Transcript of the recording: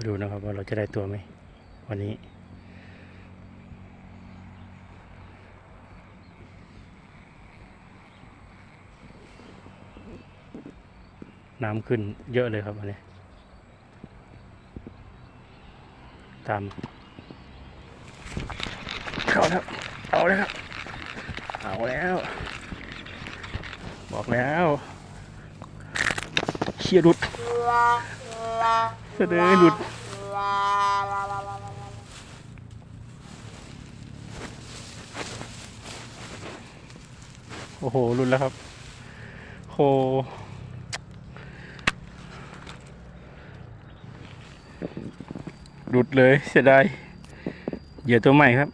มาดูนะครับว่าเราจะได้ตัวไหมวันนี้ น้ำขึ้นเยอะเลยครับวันนี้ ตามเข้าแล้วเอาแล้วครับเอาแล้ว บอกแล้วเชียหลุด เสนอหลุด โอ้โห หลุดแล้วครับโหหลุดเลยเสียดายเหยื่อตัวใหม่ครับ